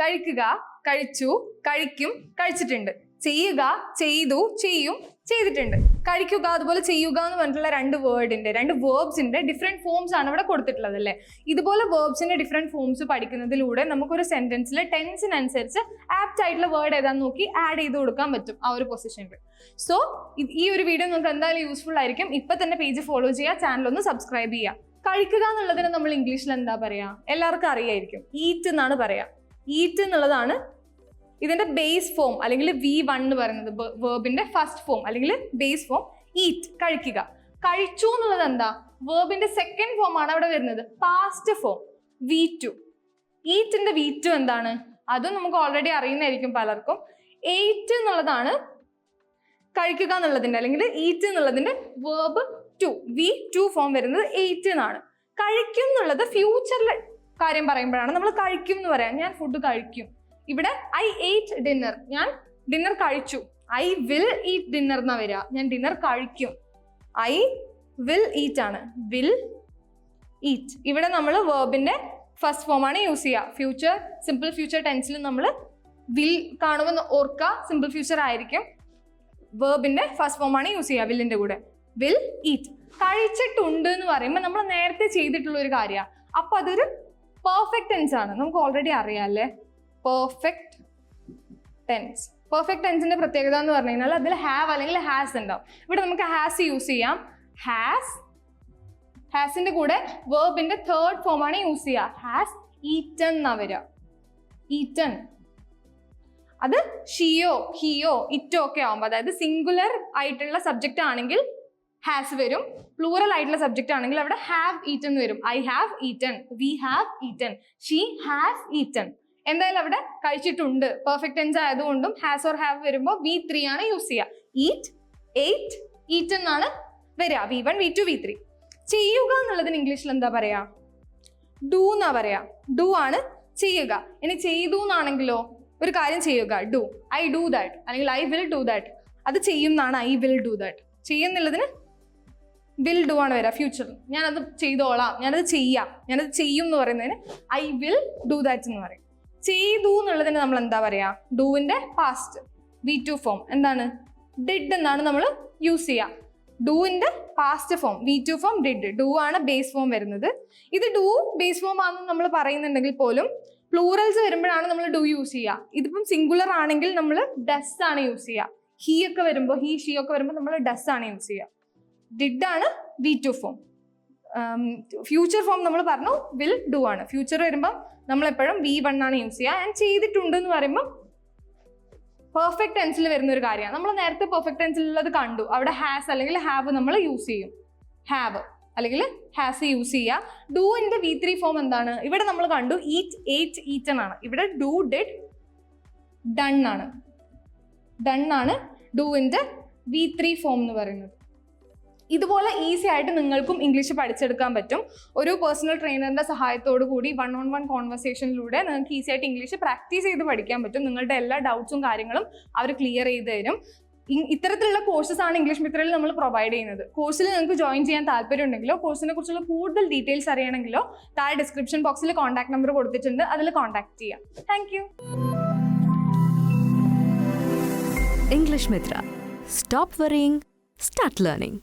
കഴിക്കുക കഴിച്ചു കഴിക്കും കഴിച്ചിട്ടുണ്ട്. ചെയ്യുക ചെയ്തു ചെയ്യും ചെയ്തിട്ടുണ്ട്. കഴിക്കുക അതുപോലെ ചെയ്യുക എന്ന് പറഞ്ഞിട്ടുള്ള രണ്ട് വേർഡിന്റെ രണ്ട് വേർബ്സിന്റെ ഡിഫറെന്റ് ഫോംസ് ആണ് ഇവിടെ കൊടുത്തിട്ടുള്ളത് അല്ലേ? ഇതുപോലെ വേർബ്സിന്റെ ഡിഫറെന്റ് ഫോംസ് പഠിക്കുന്നതിലൂടെ നമുക്കൊരു സെന്റൻസിൽ ടെൻസിനനുസരിച്ച് ആപ്റ്റ് ആയിട്ടുള്ള വേർഡ് ഏതാന്ന് നോക്കി ആഡ് ചെയ്ത് കൊടുക്കാൻ പറ്റും ആ ഒരു പൊസിഷനിൽ സോ ഈ ഒരു വീഡിയോ നിങ്ങൾക്ക് എന്തായാലും യൂസ്ഫുൾ ആയിരിക്കും. ഇപ്പൊ തന്നെ പേജ് ഫോളോ ചെയ്യുക ചാനൽ ഒന്ന് സബ്സ്ക്രൈബ് ചെയ്യുക. കഴിക്കുക എന്നുള്ളതിന് നമ്മൾ ഇംഗ്ലീഷിൽ എന്താ പറയാ? എല്ലാവർക്കും അറിയായിരിക്കും. ഈറ്റ് എന്നാണ് പറയാ. ഈറ്റ് എന്നുള്ളതാണ് ഇതിന്റെ ബേസ് ഫോം അല്ലെങ്കിൽ വി വൺ എന്ന് പറയുന്നത് വേർബിന്റെ ഫസ്റ്റ് ഫോം അല്ലെങ്കിൽ ബേസ് ഫോം ഈറ്റ് കഴിക്കുക. കഴിച്ചു എന്നുള്ളത് എന്താ? വേർബിന്റെ സെക്കൻഡ് ഫോം ആണ് അവിടെ വരുന്നത്. പാസ്റ്റ് ഫോം വി ടു ഈറ്റിന്റെ വി ടു എന്താണ്? അതും നമുക്ക് ഓൾറെഡി അറിയുന്നതായിരിക്കും പലർക്കും. എയ്റ്റ് എന്നുള്ളതാണ് കഴിക്കുക എന്നുള്ളതിന്റെ അല്ലെങ്കിൽ ഈറ്റ് എന്നുള്ളതിന്റെ verb two V two form വരുന്നത് എയ്റ്റ് എന്നാണ്. കഴിക്കും എന്നുള്ളത് ഫ്യൂച്ചറിലെ കാര്യം പറയുമ്പോഴാണ് നമ്മൾ കഴിക്കും എന്ന് പറയാം. ഞാൻ ഫുഡ് കഴിക്കും. ഇവിടെ ഐ എയ്റ്റ് ഡിന്നർ ഞാൻ ഡിന്നർ കഴിച്ചു. ഐ വിൽ ഈറ്റ് ഡിന്നർ എന്നാ വരിക. ഞാൻ ഡിന്നർ കഴിക്കും. ഐ വിൽ ഈറ്റ് ആണ്. വിൽ ഈറ്റ് ഇവിടെ നമ്മൾ വേർബിന്റെ ഫസ്റ്റ് ഫോം ആണ് യൂസ് ചെയ്യുക. ഫ്യൂച്ചർ സിമ്പിൾ ഫ്യൂച്ചർ ടെൻസിൽ നമ്മൾ വിൽ കാണുമെന്ന് ഓർക്കുക. സിമ്പിൾ ഫ്യൂച്ചർ ആയിരിക്കും. വേർബിന്റെ ഫസ്റ്റ് ഫോം ആണ് യൂസ് ചെയ്യുക വില്ലിന്റെ കൂടെ. വിൽ ഈറ്റ് കഴിച്ചിട്ടുണ്ട് എന്ന് പറയുമ്പോൾ നമ്മൾ നേരത്തെ ചെയ്തിട്ടുള്ള ഒരു കാര്യമാണ്. അപ്പൊ അതൊരു പെർഫെക്റ്റ് ടെൻസ് ആണ്. നമുക്ക് ഓൾറെഡി അറിയാം അല്ലേ? പെർഫെക്റ്റ് ടെൻസ് പെർഫെക്റ്റ് ടെൻസിന്റെ പ്രത്യേകത എന്ന് പറഞ്ഞു കഴിഞ്ഞാൽ അതിൽ ഹാവ് അല്ലെങ്കിൽ ഹാസ് ഉണ്ടാവും. ഇവിടെ നമുക്ക് ഹാസ് യൂസ് ചെയ്യാം. ഹാസ് ഹാസിന്റെ കൂടെ വേർബിന്റെ തേർഡ് ഫോം ആണ് യൂസ് ചെയ്യുക. ഹാസ് ഈറ്റൺ എന്നാ ഈറ്റൺ അത് ഷിയോ ഹിയോ ഇറ്റോ ഒക്കെ ആവുമ്പോൾ അതായത് സിംഗുലർ ആയിട്ടുള്ള സബ്ജക്റ്റ് ആണെങ്കിൽ ഹാസ് വരും. പ്ലൂറൽ ആയിട്ടുള്ള സബ്ജക്റ്റ് ആണെങ്കിൽ അവിടെ ഹാവ് ഈറ്റൺ വരും. I have eaten we have eaten she has eaten എന്തായാലും അവിടെ കഴിച്ചിട്ടുണ്ട്. പെർഫെക്റ്റ് ടെൻസ് ആയതുകൊണ്ടും ഹാസ് ഓർ ഹാവ് വരുമ്പോൾ വി ത്രീ ആണ് യൂസ് ചെയ്യുക. ഈറ്റ് എയ്റ്റ് ഈറ്റ് എന്നാണ് വരിക. V one V two V three ചെയ്യുക എന്നുള്ളതിന് ഇംഗ്ലീഷിൽ എന്താ പറയാ? ഡു എന്നാ പറയാ? ഡു ആണ് ചെയ്യുക. ഇനി ചെയ്തു എന്നാണെങ്കിലോ? ഒരു കാര്യം ചെയ്യുക. ഡു ഐ ഡു ദാറ്റ് അല്ലെങ്കിൽ ഐ വിൽ ഡു ദാറ്റ് അത് ചെയ്യുന്നതാണ് ഐ വിൽ ഡു ദാറ്റ് ചെയ്യുന്നുള്ളതിന് വിൽ ഡു ആണ് വരിക ഫ്യൂച്ചറിൽ ഞാനത് ചെയ്തോളാം ഞാനത് ചെയ്യാം. ഞാനത് ചെയ്യും എന്ന് പറയുന്നതിന് ഐ വിൽ ഡു ദാറ്റ് എന്ന് പറയും. ചെയ്തു എന്നുള്ളതിന് നമ്മൾ എന്താ പറയാ? ഡൂവിന്റെ പാസ്റ്റ് വി ടു ഫോം എന്താണ്? ഡിഡ് എന്നാണ് നമ്മൾ യൂസ് ചെയ്യുക ഡൂവിന്റെ past form V two form did do ആണ് ബേസ് ഫോം വരുന്നത്. ഇത് ഡു ബേസ് ഫോം ആണെന്ന് നമ്മൾ പറയുന്നുണ്ടെങ്കിൽ പോലും പ്ലൂറൽസ് വരുമ്പോഴാണ് നമ്മൾ ഡു യൂസ് ചെയ്യുക ഇതിപ്പം സിംഗുലർ ആണെങ്കിൽ നമ്മൾ ഡസ് ആണ് യൂസ് ചെയ്യുക ഹീ ഒക്കെ വരുമ്പോൾ ഹീ ഷീ ഒക്കെ വരുമ്പോൾ നമ്മൾ ഡസ് ആണ് യൂസ് ചെയ്യുക ഡിഡ് ആണ് V two form future form നമ്മൾ പറഞ്ഞു വിൽ ഡു ആണ്. ഫ്യൂച്ചർ വരുമ്പം നമ്മൾ എപ്പോഴും വി വൺ ആണ് യൂസ് ചെയ്യുക. ആൻഡ് ചെയ്തിട്ടുണ്ട് എന്ന് പറയുമ്പം പെർഫെക്റ്റ് ടെൻസിൽ വരുന്ന ഒരു കാര്യമാണ്. നമ്മൾ നേരത്തെ പെർഫെക്റ്റ് ടെൻസിലുള്ളത് കണ്ടു. അവിടെ ഹാസ് അല്ലെങ്കിൽ ഹാവ് നമ്മൾ യൂസ് ചെയ്യും. ഹാവ് അല്ലെങ്കിൽ ഹാസ് യൂസ് ചെയ്യുക. ഡൂവിന്റെ വി ത്രീ ഫോം എന്താണ്? ഇവിടെ നമ്മൾ കണ്ടു ഈറ്റ് ഏറ്റ് ഈറ്റൺ ആണ്. ഇവിടെ ഡു ഡിഡ് ഡൺ ആണ്. ഡൺ ആണ് ഡൂവിന്റെ വി ത്രീ ഫോം എന്ന് പറയുന്നത്. ഇതുപോലെ ഈസി ആയിട്ട് നിങ്ങൾക്കും ഇംഗ്ലീഷ് പഠിച്ചെടുക്കാൻ പറ്റും. ഒരു പേഴ്സണൽ ട്രെയിനറിന്റെ സഹായത്തോടു കൂടി വൺ ഓൺ വൺ കോൺവെർസേഷനിലൂടെ നിങ്ങൾക്ക് ഈസി ആയിട്ട് ഇംഗ്ലീഷ് പ്രാക്ടീസ് ചെയ്ത് പഠിക്കാൻ പറ്റും. നിങ്ങളുടെ എല്ലാ ഡൗട്ട്സും കാര്യങ്ങളും അവർ ക്ലിയർ ചെയ്ത് തരും. ഇത്തരത്തിലുള്ള കോഴ്സസ് ആണ് ഇംഗ്ലീഷ് മിത്രയിൽ നമ്മൾ പ്രൊവൈഡ് ചെയ്യുന്നത്. കോഴ്സിൽ നിങ്ങൾക്ക് ജോയിൻ ചെയ്യാൻ താല്പര്യം ഉണ്ടെങ്കിലോ കോഴ്സിനെ കുറിച്ചുള്ള കൂടുതൽ ഡീറ്റെയിൽസ് അറിയണമെങ്കിലോ താഴെ ഡിസ്ക്രിപ്ഷൻ ബോക്സിൽ കോൺടാക്ട് നമ്പർ കൊടുത്തിട്ടുണ്ട്. അതിൽ കോൺടാക്ട് ചെയ്യാം. Thank you English Mitra stop worrying start learning.